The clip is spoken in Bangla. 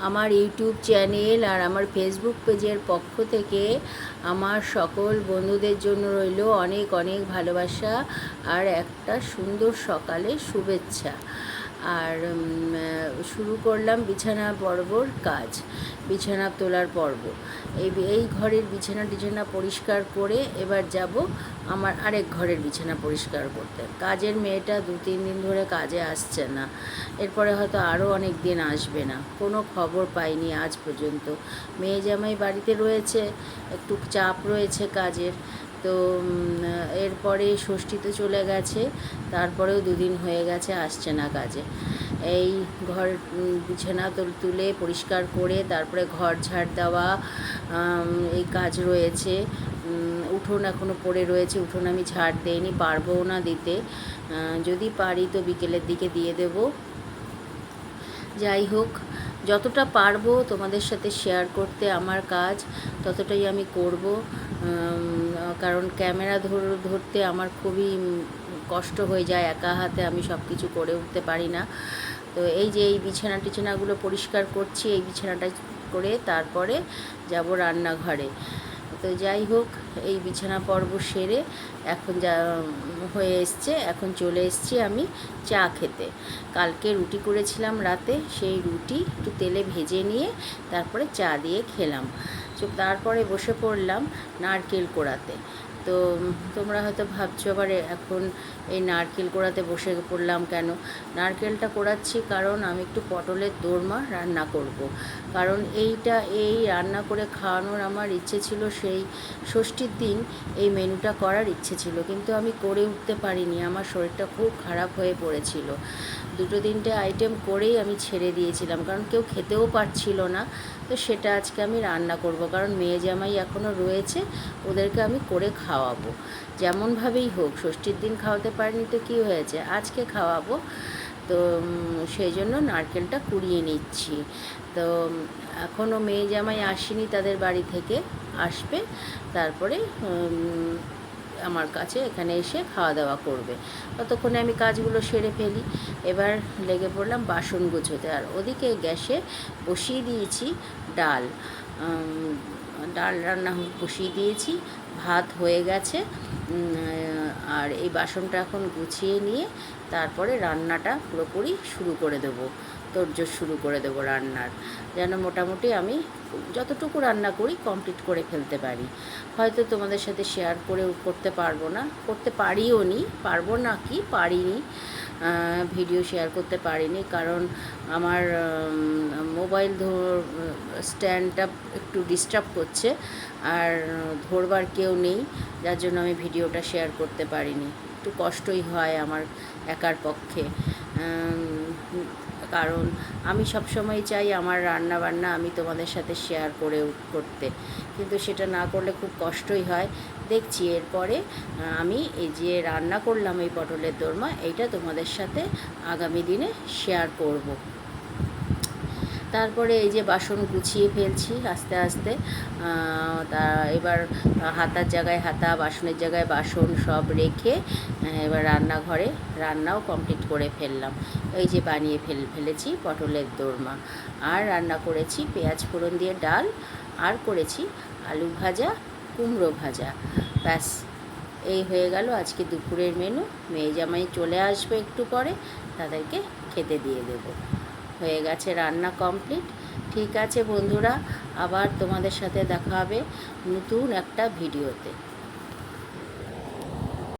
আমার ইউটিউব চ্যানেল আর আমার ফেসবুক পেজের পক্ষ থেকে আমার সকল বন্ধুদের জন্য রইল অনেক অনেক ভালোবাসা আর একটা সুন্দর সকালে শুভেচ্ছা। আর শুরু করলাম বিছানা পর্বর কাজ, বিছানা তোলার পর্ব। এই এই ঘরের বিছানা টিছানা পরিষ্কার করে এবার যাব আমার আরেক ঘরের বিছানা পরিষ্কার করতে। কাজের মেয়েটা দু, তিন দিন ধরে কাজে আসছে না। এরপরে হয়তো আরও অনেক দিন আসবে না। কোনো খবর পাইনি আজ পর্যন্ত। মেয়ে জামাই বাড়িতে রয়েছে, একটু চাপ রয়েছে কাজের। তো এরপরে ষষ্ঠীতে চলে গেছে, তারপরেও দুদিন হয়ে গেছে, আসছে না কাজে। এই ঘর বিছানা তুল- তুলে পরিষ্কার করে, তারপরে ঘর ঝাড় দেওয়া এই কাজ রয়েছে। উঠোন এখনও পড়ে রয়েছে, উঠোন আমি ঝাড় দেইনি, পারবও না দিতে। যদি পারি তো বিকেলের দিকে দিয়ে দেবো। যাই হোক যতটা পারব তোমাদের সাথে শেয়ার করতে আমার কাজ, ততটাই আমি করব। কারণ ক্যামেরা ধর, ধরতে আমার খুবই কষ্ট হয়ে যায়, একা হাতে আমি সব কিছু করে উঠতে পারি না। তো এই যে এই বিছানা টিছানাগুলো পরিষ্কার করছি, এই বিছানাটা করে তারপরে যাব রান্নাঘরে। তো যাই হোক, এই বিছানা পর্ব সেরে এখন যা, হয়ে এসছে, এখন চলে এসছি আমি চা খেতে। কালকে রুটি করেছিলাম রাতে, সেই রুটি একটু তেলে ভেজে নিয়ে তারপরে চা দিয়ে খেলাম। তারপরে বসে পড়লাম নারকেল কোড়াতে। তো তোমরা হয়তো ভাবছ, আবার এখন এই নারকেল কোড়াতে বসে পড়লাম কেন? নারকেলটা কোড়াচ্ছি কারণ আমি একটু পটলের দোরমা রান্না করব। কারণ এইটা, এই রান্না করে খাওয়ানোর আমার ইচ্ছে ছিল সেই ষষ্ঠীর দিন এই মেনুটা করার ইচ্ছে ছিল। কিন্তু আমি করে উঠতে পারিনি, আমার শরীরটা খুব খারাপ হয়ে পড়েছিল। দুটো তিনটে আইটেম করেই আমি ছেড়ে দিয়েছিলাম, কারণ কেউ খেতেও পারছিল না। তো সেটা আজকে আমি রান্না করব, কারণ মেয়ে জামাই এখনও রয়েছে, ওদেরকে আমি করে খাওয়াবো। যেমনভাবেই হোক, ষষ্ঠীর দিন খাওয়াতে পারিনি তো কী হয়েছে? আজকে খাওয়াবো। তো সেই জন্য নারকেলটা কুড়িয়ে নিচ্ছি। তো এখনও মেয়ে জামাই আসেনি তাদের বাড়ি থেকে, আসবে। তারপরে আমার কাছে এখানে এসে খাওয়া দাওয়া করবে। ততক্ষণে আমি কাজগুলো সেরে ফেলি। এবার লেগে পড়লাম বাসন গুছোতে। আর ওদিকে গ্যাসে বসিয়ে দিয়েছি ডাল। ডাল রান্না বসিয়ে দিয়েছি, ভাত হয়ে গেছে আর এই বাসনটা এখন গুছিয়ে নিয়ে তারপরে রান্নাটা পুরোপুরি শুরু করে দেবো তোড়জোড় শুরু করে দেবো রান্নার, যেন মোটামুটি আমি যতটুকু রান্না করি কমপ্লিট করে ফেলতে পারি। হয়তো তোমাদের সাথে শেয়ার করে করতে পারব না, করতে পারিও নি পারব না কি, পারিনি ভিডিও শেয়ার করতে পারিনি। কারণ আমার মোবাইল ধর স্ট্যান্ডটা একটু ডিস্টার্ব করছে। আর ধরবার কেউ নেই, যার জন্য আমি ভিডিওটা শেয়ার করতে পারিনি। একটু কষ্টই হয় আমার একার পক্ষে। কারণ আমি সবসময় চাই আমার রান্না বান্না আমি তোমাদের সাথে শেয়ার করে করতে কিন্তু সেটা না করলে খুব কষ্টই হয় দেখছি এরপরে আমি এই যে রান্না করলাম এই পটলের দোরমা, এইটা তোমাদের সাথে আগামী দিনে শেয়ার করব। তারপরে এই যে বাসন গুছিয়ে ফেলছি আস্তে আস্তে তা এবার হাতার জায়গায় হাতা, বাসনের জায়গায় বাসন সব রেখে এবার রান্নাঘরে রান্নাও কমপ্লিট করে ফেললাম। এই যে বানিয়ে ফেল, ফেলেছি পটলের দোরমা। আর রান্না করেছি পেঁয়াজ ফোড়ন দিয়ে ডাল, আর করেছি আলু ভাজা, কুমড়ো ভাজা। ব্যাস, এই হয়ে গেল আজকে দুপুরের মেনু মেয়ে জামাই চলে আসবে একটু পরে, তাদেরকে খেতে দিয়ে দেবো। হয়ে গেছে রান্না কমপ্লিট ঠিক আছে বন্ধুরা, আবার তোমাদের সাথে দেখা হবে নতুন একটা ভিডিওতে।